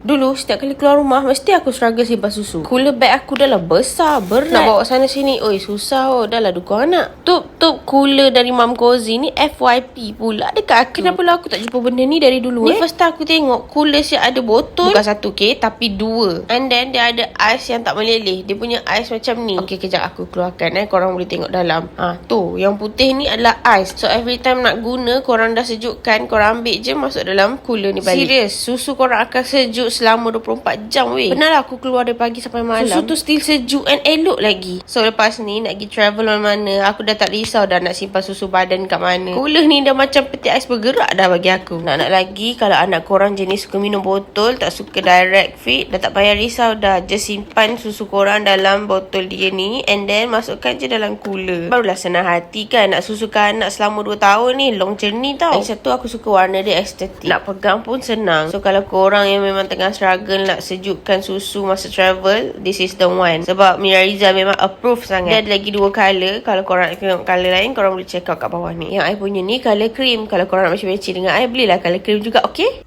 Dulu setiap kali keluar rumah Mesti aku struggle simpan susu. Cooler bag aku dah lah besar Berat Nak bawa sana sini? Oi susah oh Dah lah dukung anak. Tup tup cooler dari Mam Cozy ni FYP pula. Dekat aku Kenapa lah aku tak jumpa benda ni dari dulu ni eh. first time aku tengok Cooler siap ada botol. Bukan satu okay Tapi dua. And then dia ada ais yang tak meleleh. Dia punya ais macam ni. Okay kejap aku keluarkan eh. Korang boleh tengok dalam. Ha, Tu Yang putih ni adalah ais So every time nak guna Korang dah sejukkan Korang ambil je Masuk dalam cooler ni balik. Serius Susu korang akan sejuk selama 24 jam weh. Benar lah aku keluar dari pagi sampai malam. Susu tu still sejuk and elok lagi. So lepas ni nak pergi travel mana-mana, aku dah tak risau dah nak simpan susu badan kat mana. Cooler ni dah macam peti ais bergerak dah bagi aku. Nak-nak lagi kalau anak korang jenis suka minum botol, tak suka direct feed, dah tak payah risau dah. Just simpan susu korang dalam botol dia ni and then masukkan je dalam cooler. Barulah senang hati kan nak susukan anak selama 2 tahun ni. Long journey tau. Lagi satu aku suka warna dia estetik. Nak pegang pun senang. So kalau korang yang memang tengah struggle nak sejukkan susu masa travel, this is the one. Sebab Mira memang approve sangat. Dia ada lagi dua colour. Kalau korang nak tengok colour lain, korang boleh check out kat bawah ni. Yang I punya ni colour cream. Kalau korang nak match-matching dengan I, belilah colour cream juga, okay?